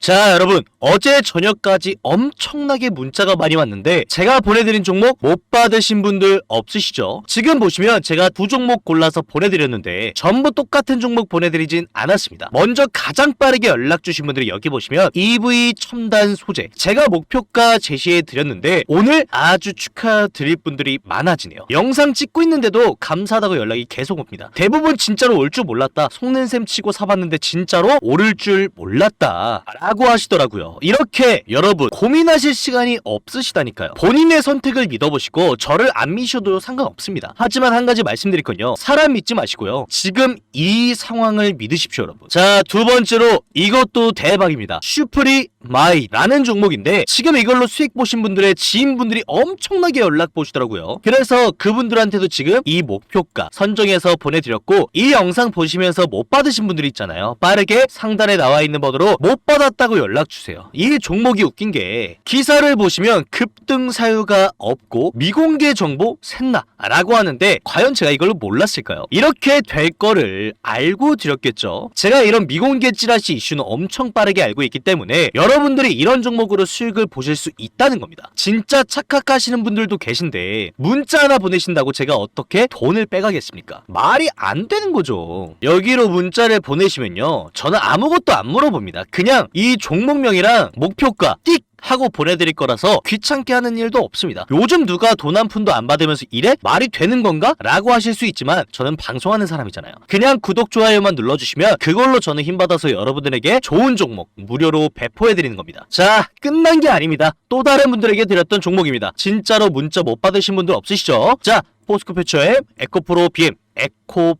자 여러분 어제 저녁까지 엄청나게 문자가 많이 왔는데 제가 보내드린 종목 못 받으신 분들 없으시죠? 지금 보시면 제가 두 종목 골라서 보내드렸는데 전부 똑같은 종목 보내드리진 않았습니다. 먼저 가장 빠르게 연락 주신 분들이 여기 보시면 EV 첨단 소재 제가 목표가 제시해 드렸는데 오늘 아주 축하드릴 분들이 많아지네요. 영상 찍고 있는데도 감사하다고 연락이 계속 옵니다. 대부분 진짜로 올 줄 몰랐다. 속는 셈 치고 사봤는데 진짜로 오를 줄 몰랐다. 라고 하시더라고요. 이렇게 여러분 고민하실 시간이 없으시다니까요. 본인의 선택을 믿어보시고 저를 안 믿으셔도 상관없습니다. 하지만 한 가지 말씀드릴 건요. 사람 믿지 마시고요. 지금 이 상황을 믿으십시오, 여러분. 자, 두 번째로 이것도 대박입니다. 슈프리 마이라는 종목인데 지금 이걸로 수익 보신 분들의 지인분들이 엄청나게 연락 보시더라고요. 그래서 그분들한테도 지금 이 목표가 선정해서 보내드렸고 이 영상 보시면서 못 받으신 분들이 있잖아요. 빠르게 상단에 나와 있는 번호로 못 받았다고 연락 주세요. 이 종목이 웃긴 게 기사를 보시면 급등 사유가 없고 미공개 정보 샜나라고 하는데 과연 제가 이걸 몰랐을까요? 이렇게 될 거를 알고 드렸겠죠. 제가 이런 미공개 찌라시 이슈는 엄청 빠르게 알고 있기 때문에 여러 분들이 이런 종목으로 수익을 보실 수 있다는 겁니다. 진짜 착각하시는 분들도 계신데 문자 하나 보내신다고 제가 어떻게 돈을 빼가겠습니까? 말이 안 되는 거죠. 여기로 문자를 보내시면요. 저는 아무것도 안 물어봅니다. 그냥 이 종목명이랑 목표가 띡 하고 보내드릴 거라서 귀찮게 하는 일도 없습니다. 요즘 누가 돈 한 푼도 안 받으면서 이래? 말이 되는 건가? 라고 하실 수 있지만 저는 방송하는 사람이잖아요. 그냥 구독, 좋아요만 눌러주시면 그걸로 저는 힘받아서 여러분들에게 좋은 종목 무료로 배포해드리는 겁니다. 자, 끝난 게 아닙니다. 또 다른 분들에게 드렸던 종목입니다. 진짜로 문자 못 받으신 분들 없으시죠? 자, 포스코 퓨처의 에코프로 BM 에코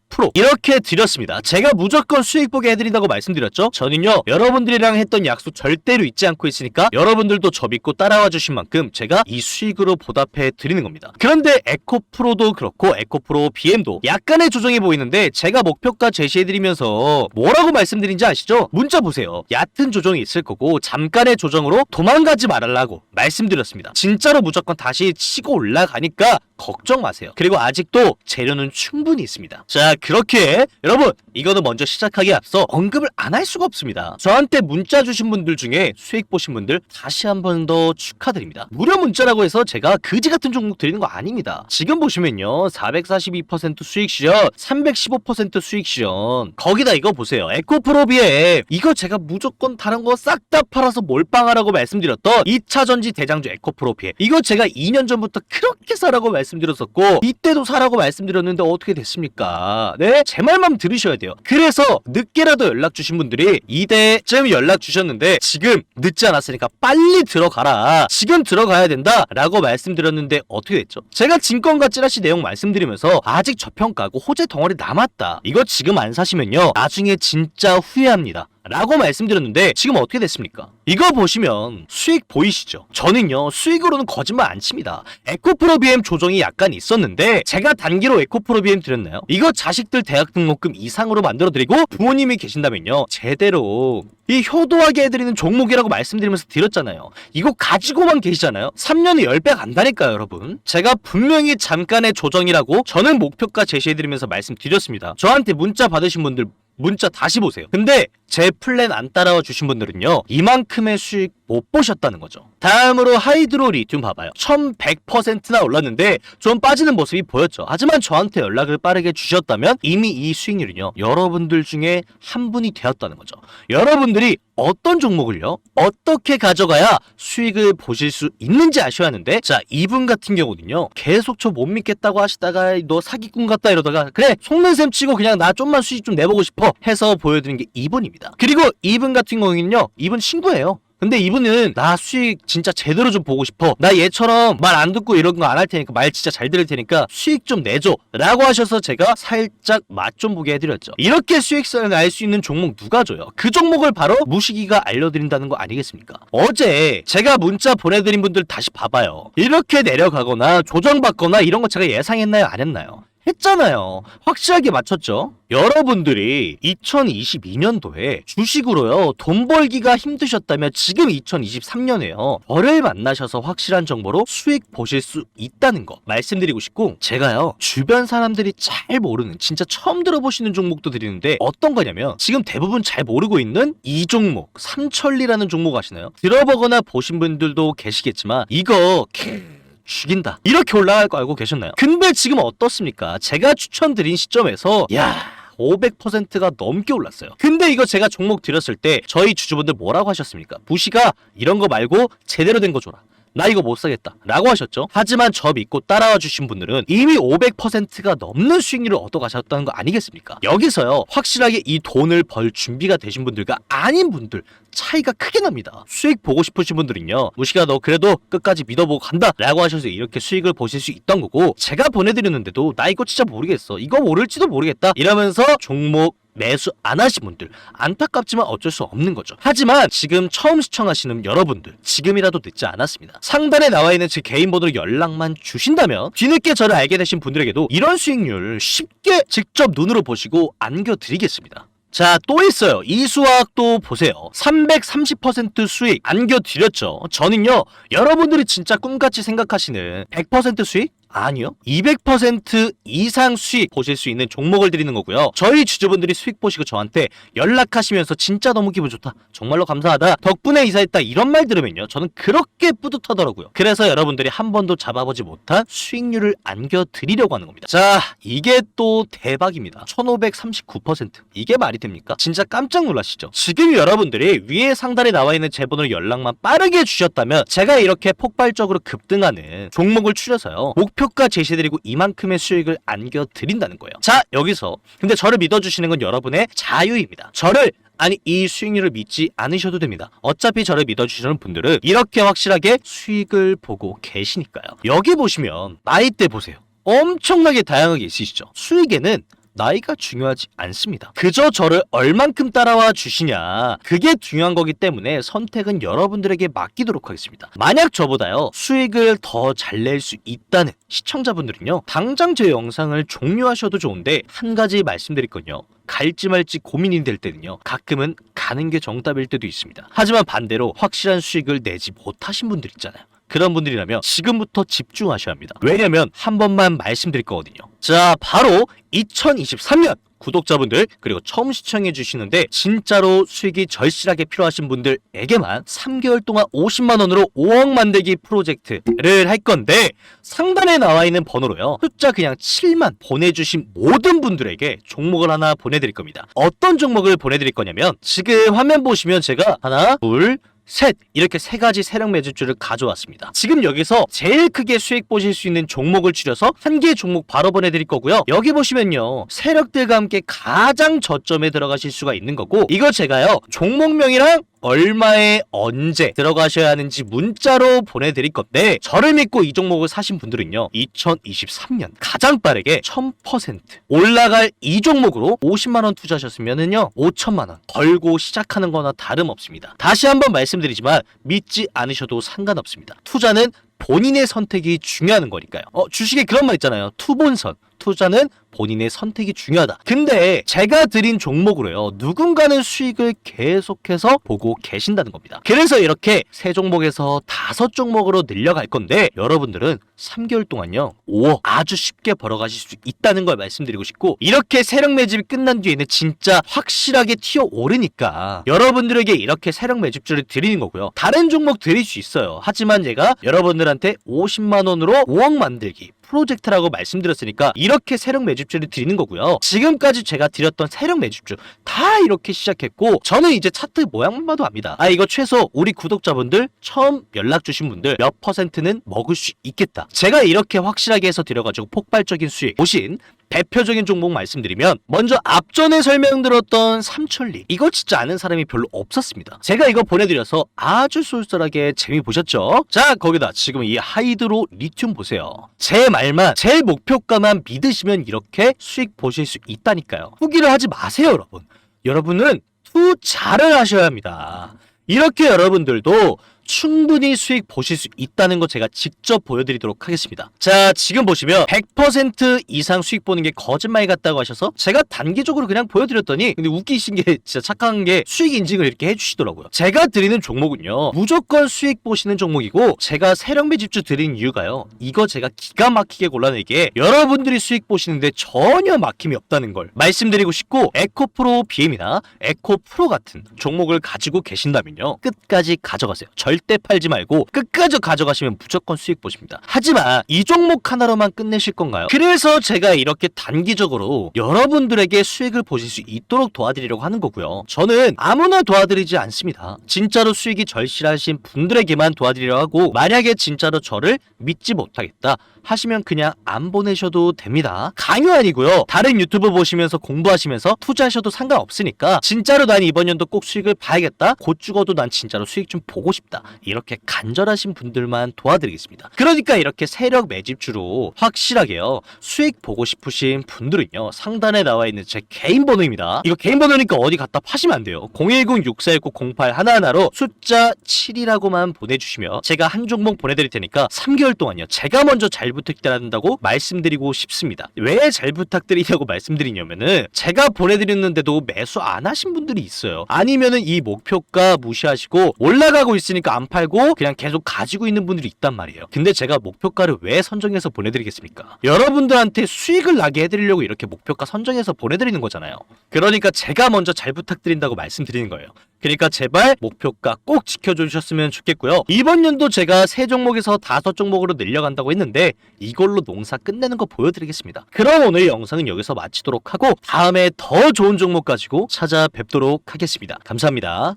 프로 이렇게 드렸습니다. 제가 무조건 수익 보게 해드린다고 말씀드렸죠. 저는요 여러분들이랑 했던 약속 절대로 잊지 않고 있으니까 여러분들도 저 믿고 따라와 주신 만큼 제가 이 수익으로 보답해 드리는 겁니다. 그런데 에코 프로도 그렇고 에코 프로 BM도 약간의 조정이 보이는데 제가 목표가 제시해드리면서 뭐라고 말씀드린지 아시죠? 문자 보세요. 얕은 조정이 있을 거고 잠깐의 조정으로 도망가지 말라고 말씀드렸습니다. 진짜로 무조건 다시 치고 올라가니까 걱정 마세요. 그리고 아직도 재료는 충분히 있습니다. 자, 그렇게 여러분 이거는 먼저 시작하기에 앞서 언급을 안 할 수가 없습니다. 저한테 문자 주신 분들 중에 수익 보신 분들 다시 한 번 더 축하드립니다. 무료 문자라고 해서 제가 그지 같은 종목 드리는 거 아닙니다. 지금 보시면요. 442% 수익 실현, 315% 수익 실현. 거기다 이거 보세요. 에코프로비에 이거 제가 무조건 다른 거 싹 다 팔아서 몰빵하라고 말씀드렸던 2차 전지 대장주 에코프로비에 이거 제가 2년 전부터 그렇게 사라고 말씀드렸었고 이때도 사라고 말씀드렸는데 어떻게 됐습니까? 네? 제 말만 들으셔야 돼요. 그래서 늦게라도 연락 주신 분들이 이때쯤 연락 주셨는데 지금 늦지 않았으니까 빨리 들어가라. 지금 들어가야 된다. 라고 말씀드렸는데 어떻게 됐죠? 제가 증권가 찌라시 내용 말씀드리면서 아직 저평가고 호재 덩어리 남았다. 이거 지금 안 사시면요. 나중에 진짜 후회합니다. 라고 말씀드렸는데 지금 어떻게 됐습니까? 이거 보시면 수익 보이시죠? 저는요 수익으로는 거짓말 안 칩니다. 에코프로 BM 조정이 약간 있었는데 제가 단기로 에코프로 BM 드렸나요? 이거 자식들 대학 등록금 이상으로 만들어 드리고 부모님이 계신다면요 제대로 이 효도하게 해드리는 종목이라고 말씀드리면서 드렸잖아요. 이거 가지고만 계시잖아요. 3년에 10배 간다니까요, 여러분. 제가 분명히 잠깐의 조정이라고 저는 목표가 제시해드리면서 말씀드렸습니다. 저한테 문자 받으신 분들 문자 다시 보세요. 근데 제 플랜 안 따라와 주신 분들은요, 이만큼의 수익 못 보셨다는 거죠. 다음으로 하이드로 리튬 봐봐요. 1100%나 올랐는데 좀 빠지는 모습이 보였죠. 하지만 저한테 연락을 빠르게 주셨다면 이미 이 수익률은요, 여러분들 중에 한 분이 되었다는 거죠. 여러분들이 어떤 종목을요, 어떻게 가져가야 수익을 보실 수 있는지 아셔야 하는데, 자, 이분 같은 경우는요, 계속 저 못 믿겠다고 하시다가 너 사기꾼 같다 이러다가, 그래, 속는 셈 치고 그냥 나 좀만 수익 좀 내보고 싶어 해서 보여드린 게 이분입니다. 그리고 이분 같은 경우는요, 이분 친구예요. 근데 이분은 나 수익 진짜 제대로 좀 보고 싶어. 나 얘처럼 말 안 듣고 이런 거 안 할 테니까 말 진짜 잘 들을 테니까 수익 좀 내줘. 라고 하셔서 제가 살짝 맛 좀 보게 해드렸죠. 이렇게 수익성을 날수 있는 종목 누가 줘요? 그 종목을 바로 무식이가 알려드린다는 거 아니겠습니까? 어제 제가 문자 보내드린 분들 다시 봐봐요. 이렇게 내려가거나 조정받거나 이런 거 제가 예상했나요? 안 했나요? 했잖아요. 확실하게 맞췄죠? 여러분들이 2022년도에 주식으로요, 돈 벌기가 힘드셨다면 지금 2023년에요, 저를 만나셔서 확실한 정보로 수익 보실 수 있다는 거 말씀드리고 싶고, 제가요, 주변 사람들이 잘 모르는, 진짜 처음 들어보시는 종목도 드리는데, 어떤 거냐면, 지금 대부분 잘 모르고 있는 이 종목, 삼천리라는 종목 아시나요? 들어보거나 보신 분들도 계시겠지만, 이거, 캬, 죽인다. 이렇게 올라갈 거 알고 계셨나요? 근데 지금 어떻습니까? 제가 추천드린 시점에서 야 500%가 넘게 올랐어요. 근데 이거 제가 종목 드렸을 때 저희 주주분들 뭐라고 하셨습니까? 부시가 이런 거 말고 제대로 된 거 줘라. 나 이거 못 사겠다. 라고 하셨죠? 하지만 저 믿고 따라와 주신 분들은 이미 500%가 넘는 수익률을 얻어 가셨다는 거 아니겠습니까? 여기서요, 확실하게 이 돈을 벌 준비가 되신 분들과 아닌 분들, 차이가 크게 납니다. 수익 보고 싶으신 분들은요, 무시가 너 그래도 끝까지 믿어보고 간다. 라고 하셔서 이렇게 수익을 보실 수 있던 거고, 제가 보내드렸는데도 나 이거 진짜 모르겠어. 이거 오를지도 모르겠다. 이러면서 종목 매수 안 하신 분들 안타깝지만 어쩔 수 없는 거죠. 하지만 지금 처음 시청하시는 여러분들 지금이라도 늦지 않았습니다. 상단에 나와 있는 제 개인 번호로 연락만 주신다면 뒤늦게 저를 알게 되신 분들에게도 이런 수익률 쉽게 직접 눈으로 보시고 안겨드리겠습니다. 자, 또 있어요. 이 수학도 보세요. 330% 수익 안겨드렸죠. 저는요, 여러분들이 진짜 꿈같이 생각하시는 100% 수익? 아니요. 200% 이상 수익 보실 수 있는 종목을 드리는 거고요. 저희 주주분들이 수익 보시고 저한테 연락하시면서 진짜 너무 기분 좋다. 정말로 감사하다. 덕분에 이사했다. 이런 말 들으면요. 저는 그렇게 뿌듯하더라고요. 그래서 여러분들이 한 번도 잡아보지 못한 수익률을 안겨드리려고 하는 겁니다. 자, 이게 또 대박입니다. 1539%. 이게 말이 됩니까? 진짜 깜짝 놀라시죠? 지금 여러분들이 위에 상단에 나와 있는 제 번호로 연락만 빠르게 주셨다면 제가 이렇게 폭발적으로 급등하는 종목을 추려서요. 가 제시해드리고 이만큼의 수익을 안겨드린다는 거예요. 자, 여기서 근데 저를 믿어주시는 건 여러분의 자유입니다. 저를 아니 이 수익률을 믿지 않으셔도 됩니다. 어차피 저를 믿어주시는 분들은 이렇게 확실하게 수익을 보고 계시니까요. 여기 보시면 나이대 보세요. 엄청나게 다양하게 있으시죠. 수익에는 나이가 중요하지 않습니다. 그저 저를 얼만큼 따라와 주시냐. 그게 중요한 거기 때문에 선택은 여러분들에게 맡기도록 하겠습니다. 만약 저보다요, 수익을 더 잘 낼 수 있다는 시청자분들은요, 당장 제 영상을 종료하셔도 좋은데, 한 가지 말씀드릴 건요. 갈지 말지 고민이 될 때는요, 가끔은 가는 게 정답일 때도 있습니다. 하지만 반대로 확실한 수익을 내지 못하신 분들 있잖아요. 그런 분들이라면 지금부터 집중하셔야 합니다. 왜냐면 한 번만 말씀드릴 거거든요. 자, 바로 2023년 구독자분들 그리고 처음 시청해 주시는데 진짜로 수익이 절실하게 필요하신 분들에게만 3개월 동안 50만 원으로 5억 만들기 프로젝트를 할 건데 상단에 나와 있는 번호로요. 숫자 그냥 7만 보내주신 모든 분들에게 종목을 하나 보내드릴 겁니다. 어떤 종목을 보내드릴 거냐면 지금 화면 보시면 제가 하나, 둘, 셋 이렇게 세 가지 세력 매집주를 가져왔습니다. 지금 여기서 제일 크게 수익 보실 수 있는 종목을 추려서 한 개의 종목 바로 보내드릴 거고요. 여기 보시면요 세력들과 함께 가장 저점에 들어가실 수가 있는 거고 이거 제가요 종목명이랑 얼마에 언제 들어가셔야 하는지 문자로 보내드릴 건데 저를 믿고 이 종목을 사신 분들은요 2023년 가장 빠르게 1000% 올라갈 이 종목으로 50만원 투자하셨으면은요 5천만원 걸고 시작하는 거나 다름없습니다. 다시 한번 말씀드리지만 믿지 않으셔도 상관없습니다. 투자는 본인의 선택이 중요한 거니까요 어 주식에 그런 말 있잖아요 투본선 투자는 본인의 선택이 중요하다. 근데 제가 드린 종목으로요. 누군가는 수익을 계속해서 보고 계신다는 겁니다. 그래서 이렇게 세 종목에서 다섯 종목으로 늘려갈 건데 여러분들은 3개월 동안요. 5억 아주 쉽게 벌어가실 수 있다는 걸 말씀드리고 싶고 이렇게 세력 매집이 끝난 뒤에는 진짜 확실하게 튀어 오르니까 여러분들에게 이렇게 세력 매집주를 드리는 거고요. 다른 종목 드릴 수 있어요. 하지만 제가 여러분들 한테 50만 원으로 5억 만들기 프로젝트라고 말씀드렸으니까 이렇게 세력 매집주를 드리는 거고요. 지금까지 제가 드렸던 세력 매집주 다 이렇게 시작했고 저는 이제 차트 모양만 봐도 압니다. 아 이거 최소 우리 구독자분들 처음 연락 주신 분들 몇 퍼센트는 먹을 수 있겠다. 제가 이렇게 확실하게 해서 드려가지고 폭발적인 수익 보신 대표적인 종목 말씀드리면 먼저 앞전에 설명드렸던 삼천리. 이거 진짜 아는 사람이 별로 없었습니다. 제가 이거 보내드려서 아주 쏠쏠하게 재미 보셨죠? 자 거기다 지금 이 하이드로 리튬 보세요. 제 말만 제 목표가만 믿으시면 이렇게 수익 보실 수 있다니까요. 후기를 하지 마세요 여러분. 여러분은 투자를 하셔야 합니다. 이렇게 여러분들도 충분히 수익 보실 수 있다는 거 제가 직접 보여드리도록 하겠습니다. 자, 지금 보시면 100% 이상 수익 보는 게 거짓말 같다고 하셔서 제가 단기적으로 그냥 보여드렸더니 근데 웃기신 게 진짜 착한 게 수익 인증을 이렇게 해주시더라고요. 제가 드리는 종목은요 무조건 수익 보시는 종목이고 제가 세력매 집주 드린 이유가요 이거 제가 기가 막히게 골라내기에 여러분들이 수익 보시는데 전혀 막힘이 없다는 걸 말씀드리고 싶고 에코프로 BM이나 에코프로 같은 종목을 가지고 계신다면요 끝까지 가져가세요. 절대 팔지 말고 끝까지 가져가시면 무조건 수익 보십니다. 하지만 이 종목 하나로만 끝내실 건가요? 그래서 제가 이렇게 단기적으로 여러분들에게 수익을 보실 수 있도록 도와드리려고 하는 거고요. 저는 아무나 도와드리지 않습니다. 진짜로 수익이 절실하신 분들에게만 도와드리려고 하고 만약에 진짜로 저를 믿지 못하겠다 하시면 그냥 안 보내셔도 됩니다. 강요 아니고요. 다른 유튜브 보시면서 공부하시면서 투자하셔도 상관없으니까 진짜로 난 이번 연도 꼭 수익을 봐야겠다. 곧 죽어도 난 진짜로 수익 좀 보고 싶다. 이렇게 간절하신 분들만 도와드리겠습니다. 그러니까 이렇게 세력 매집주로 확실하게요. 수익 보고 싶으신 분들은요. 상단에 나와 있는 제 개인 번호입니다. 이거 개인 번호니까 어디 갖다 파시면 안 돼요. 010-6419-08 하나하나로 숫자 7이라고만 보내주시면 제가 한 종목 보내드릴 테니까 3개월 동안요. 제가 먼저 잘 부탁드린다고 말씀드리고 싶습니다. 왜 잘 부탁드리냐고 말씀드리냐면은 제가 보내드렸는데도 매수 안 하신 분들이 있어요. 아니면은 이 목표가 무시하시고 올라가고 있으니까 안 팔고 그냥 계속 가지고 있는 분들이 있단 말이에요. 근데 제가 목표가를 왜 선정해서 보내드리겠습니까? 여러분들한테 수익을 나게 해드리려고 이렇게 목표가 선정해서 보내드리는 거잖아요. 그러니까 제가 먼저 잘 부탁드린다고 말씀드리는 거예요. 그러니까 제발 목표가 꼭 지켜주셨으면 좋겠고요. 이번 연도 제가 세 종목에서 다섯 종목으로 늘려간다고 했는데 이걸로 농사 끝내는 거 보여드리겠습니다. 그럼 오늘 영상은 여기서 마치도록 하고 다음에 더 좋은 종목 가지고 찾아뵙도록 하겠습니다. 감사합니다.